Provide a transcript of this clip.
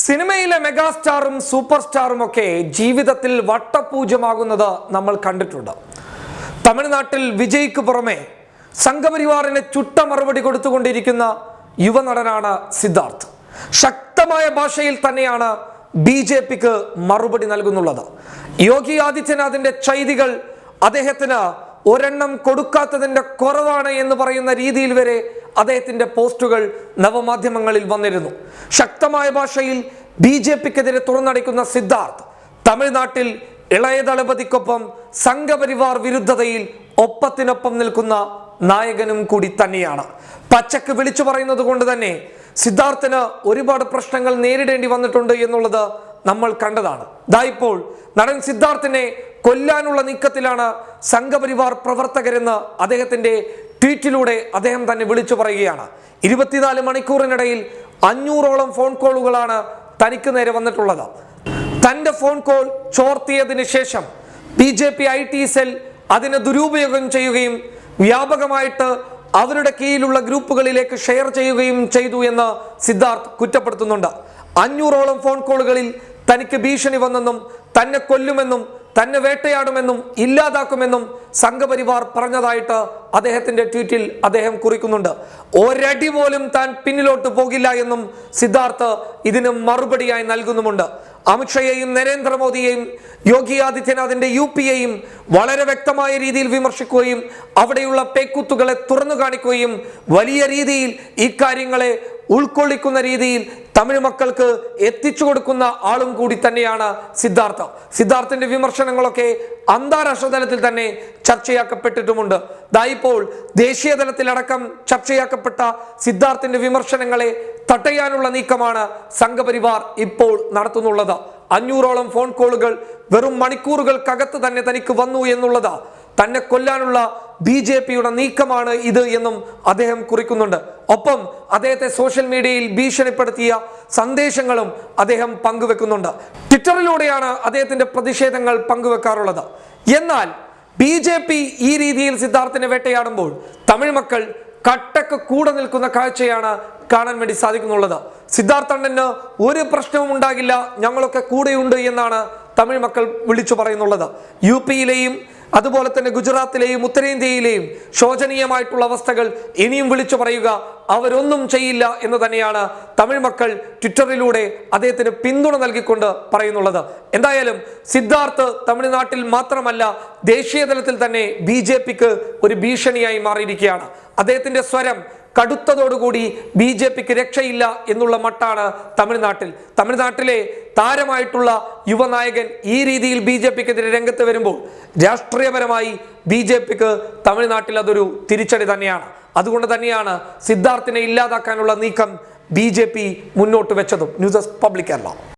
സിനിമയിലെ മെഗാസ്റ്റാറും സൂപ്പർ സ്റ്റാറും ഒക്കെ ജീവിതത്തിൽ വട്ടപൂജ്യമാകുന്നത് നമ്മൾ കണ്ടിട്ടുണ്ട്. തമിഴ്നാട്ടിൽ വിജയ്ക്ക് പുറമെ സംഘപരിവാറിന് ചുട്ട മറുപടി കൊടുത്തുകൊണ്ടിരിക്കുന്ന യുവനടനാണ് സിദ്ധാർത്ഥ്. ശക്തമായ ഭാഷയിൽ തന്നെയാണ് ബി ജെ പിക്ക് മറുപടി നൽകുന്നുള്ളത്. യോഗി ആദിത്യനാഥിന്റെ ചൈതികൾ അദ്ദേഹത്തിന് ഒരെണ്ണം കൊടുക്കാത്തതിന്റെ കുറവാണ് എന്ന് പറയുന്ന രീതിയിൽ വരെ അദ്ദേഹത്തിന്റെ പോസ്റ്റുകൾ നവമാധ്യമങ്ങളിൽ വന്നിരുന്നു. ശക്തമായ ഭാഷയിൽ ബി ജെ പിക്കെതിരെ തുറന്നടിക്കുന്ന സിദ്ധാർത്ഥ് തമിഴ്നാട്ടിൽ ഇളയ ദളപതിക്കൊപ്പം സംഘപരിവാർ വിരുദ്ധതയിൽ ഒപ്പത്തിനൊപ്പം നിൽക്കുന്ന നായകനും കൂടി തന്നെയാണ്. പച്ചക്ക് വിളിച്ചു പറയുന്നത് കൊണ്ട് തന്നെ സിദ്ധാർത്ഥന് ഒരുപാട് പ്രശ്നങ്ങൾ നേരിടേണ്ടി വന്നിട്ടുണ്ട് എന്നുള്ളത് നമ്മൾ കണ്ടതാണ്. ദാ ഇപ്പോൾ നടൻ സിദ്ധാർത്ഥിനെ കൊല്ലാനുള്ള നീക്കത്തിലാണ് സംഘപരിവാർ പ്രവർത്തകരെന്ന് അദ്ദേഹത്തിന്റെ ട്വീറ്റിലൂടെ അദ്ദേഹം തന്നെ വിളിച്ചു പറയുകയാണ്. ഇരുപത്തിനാല് മണിക്കൂറിനിടയിൽ അഞ്ഞൂറോളം ഫോൺ കോളുകളാണ് തനിക്ക് നേരെ വന്നിട്ടുള്ളത്. തന്റെ ഫോൺ കോൾ ചോർത്തിയതിന് ശേഷം B J P I T cell അതിനെ ദുരുപയോഗം ചെയ്യുകയും വ്യാപകമായിട്ട് അവരുടെ കീഴിലുള്ള ഗ്രൂപ്പുകളിലേക്ക് ഷെയർ ചെയ്യുകയും ചെയ്തു എന്ന് സിദ്ധാർത്ഥ് കുറ്റപ്പെടുത്തുന്നുണ്ട്. അഞ്ഞൂറോളം ഫോൺ കോളുകളിൽ തനിക്ക് ഭീഷണി വന്നെന്നും തന്നെ കൊല്ലുമെന്നും തന്നെ വേട്ടയാടുമെന്നും ഇല്ലാതാക്കുമെന്നും സംഘപരിവാർ പറഞ്ഞതായിട്ട് അദ്ദേഹത്തിന്റെ ട്വീറ്റിൽ അദ്ദേഹം കുറിക്കുന്നുണ്ട്. ഒരടി പോലും താൻ പിന്നിലോട്ട് പോകില്ല എന്നും സിദ്ധാർത്ഥ് ഇതിന് മറുപടിയായി നൽകുന്നുമുണ്ട്. അമിത്ഷയെയും നരേന്ദ്രമോദിയെയും യോഗി ആദിത്യനാഥിന്റെ യു പിയെയും വളരെ വ്യക്തമായ രീതിയിൽ വിമർശിക്കുകയും അവിടെയുള്ള പേക്കുത്തുകളെ തുറന്നു കാണിക്കുകയും വലിയ രീതിയിൽ ഇക്കാര്യങ്ങളെ കാര്യങ്ങളെ ഉൾക്കൊള്ളിക്കുന്ന രീതിയിൽ തമിഴ് മക്കൾക്ക് എത്തിച്ചു കൊടുക്കുന്ന ആളും കൂടി തന്നെയാണ് സിദ്ധാർത്ഥ. സിദ്ധാർത്ഥിന്റെ വിമർശനങ്ങളൊക്കെ അന്താരാഷ്ട്ര തലത്തിൽ തന്നെ ചർച്ചയാക്കപ്പെട്ടിട്ടുമുണ്ട്. ദായിപ്പോൾ ദേശീയ തലത്തിലടക്കം ചർച്ചയാക്കപ്പെട്ട സിദ്ധാർത്ഥിന്റെ വിമർശനങ്ങളെ തട്ടയാനുള്ള നീക്കമാണ് സംഘപരിവാർ ഇപ്പോൾ നടത്തുന്നുള്ളത്. അഞ്ഞൂറോളം ഫോൺ കോളുകൾ വെറും മണിക്കൂറുകൾക്കകത്ത് തന്നെ തനിക്ക് വന്നു എന്നുള്ളത്. തന്നെ കൊല്ലാനുള്ള ബി ജെ പിയുടെ നീക്കമാണ് ഇത് എന്നും അദ്ദേഹം കുറിക്കുന്നുണ്ട്. ഒപ്പം അദ്ദേഹത്തെ സോഷ്യൽ മീഡിയയിൽ ഭീഷണിപ്പെടുത്തിയ സന്ദേശങ്ങളും അദ്ദേഹം പങ്കുവെക്കുന്നുണ്ട്. ട്വിറ്ററിലൂടെയാണ് അദ്ദേഹത്തിന്റെ പ്രതിഷേധങ്ങൾ പങ്കുവെക്കാറുള്ളത്. എന്നാൽ ബി ജെ പി ഈ രീതിയിൽ സിദ്ധാർത്ഥിനെ വേട്ടയാടുമ്പോൾ തമിഴ് മക്കൾ കട്ടക്ക് കൂടെ നിൽക്കുന്ന കാഴ്ചയാണ് കാണാൻ വേണ്ടി സാധിക്കുന്നുള്ളത്. സിദ്ധാർത്ഥണ്ണന് ഒരു പ്രശ്നവും ഉണ്ടാകില്ല ഞങ്ങളൊക്കെ കൂടെയുണ്ട് എന്നാണ് തമിഴ് മക്കൾ വിളിച്ചു പറയുന്നുള്ളത്. യു പിയിലെയും അതുപോലെ തന്നെ ഗുജറാത്തിലെയും ഉത്തരേന്ത്യയിലെയും ശോചനീയമായിട്ടുള്ള അവസ്ഥകൾ ഇനിയും വിളിച്ചു പറയുക അവരൊന്നും ചെയ്യില്ല എന്ന് തന്നെയാണ് തമിഴ് മക്കൾ ട്വിറ്ററിലൂടെ അദ്ദേഹത്തിന് പിന്തുണ നൽകിക്കൊണ്ട് പറയുന്നുള്ളത്. എന്തായാലും സിദ്ധാർത്ഥ് തമിഴ്നാട്ടിൽ മാത്രമല്ല ദേശീയ തലത്തിൽ തന്നെ ബി ഒരു ഭീഷണിയായി മാറിയിരിക്കുകയാണ്. അദ്ദേഹത്തിന്റെ സ്വരം കടുത്തതോടുകൂടി ബി ജെ പിക്ക് രക്ഷയില്ല എന്നുള്ള മട്ടാണ് തമിഴ്നാട്ടിൽ. തമിഴ്നാട്ടിലെ താരമായിട്ടുള്ള യുവനായകൻ ഈ രീതിയിൽ ബി ജെ പിക്കെതിരെ രംഗത്ത് വരുമ്പോൾ രാഷ്ട്രീയപരമായി ബി ജെ പിക്ക് തമിഴ്നാട്ടിൽ അതൊരു തിരിച്ചടി തന്നെയാണ്. അതുകൊണ്ട് തന്നെയാണ് സിദ്ധാർത്ഥിനെ ഇല്ലാതാക്കാനുള്ള നീക്കം ബി ജെ പി മുന്നോട്ട് വെച്ചതും. News public Kerala.